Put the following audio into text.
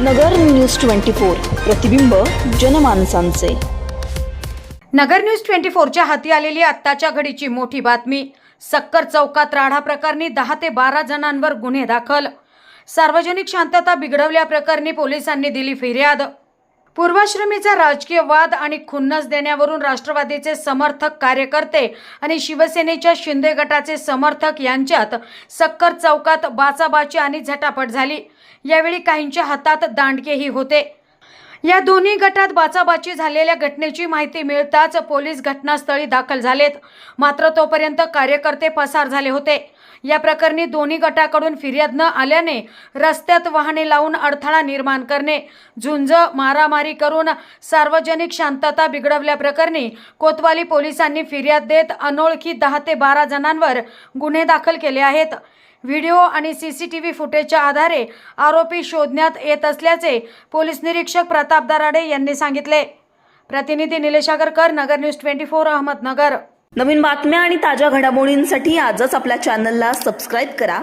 नगर news twenty four प्रतिबिंब जनमानसांचे. नगर news twenty फोरच्या हाती आलेली आत्ताच्या घडीची मोठी बातमी. सक्कर चौकात राढा प्रकरणी दहा ते बारा जणांवर गुन्हे दाखल. सार्वजनिक शांतता बिघडवल्याप्रकरणी पोलिसांनी दिली फिर्याद. पूर्वाश्रमीचा राजकीय वाद आणि खुन्नस देण्यावरून राष्ट्रवादीचे समर्थक कार्यकर्ते आणि शिवसेनेच्या शिंदे गटाचे समर्थक यांच्यात सक्कर चौकात बाचाबाची आणि झटापट झाली. यावेळी काहींच्या हातात दांडकेही होते. या दोन्ही गटात बाचाबाची झालेल्या घटनेची माहिती मिळताच पोलीस घटनास्थळी दाखल झालेत. मात्र तोपर्यंत कार्यकर्ते पसार झाले होते. या प्रकरणी दोन्ही गटाकडून फिर्याद न आल्याने रस्त्यात वाहने लावून अडथळा निर्माण करणे झुंज मारामारी करून सार्वजनिक शांतता बिघडवल्याप्रकरणी कोतवाली पोलिसांनी फिर्याद देत अनोळखी दहा ते बारा जणांवर गुन्हे दाखल केले आहेत. व्हिडिओ आणि सीसीटीव्ही फुटेजच्या आधारे आरोपी शोधण्यात येत असल्याचे पोलीस निरीक्षक प्रताप दराडे यांनी सांगितले. प्रतिनिधी Nilesh Agarkar Nagar news twenty four Ahmednagar. नवीन बातम्या आणि ताज्या घडामोडींसाठी आजच आपल्या चॅनलला सबस्क्राईब करा.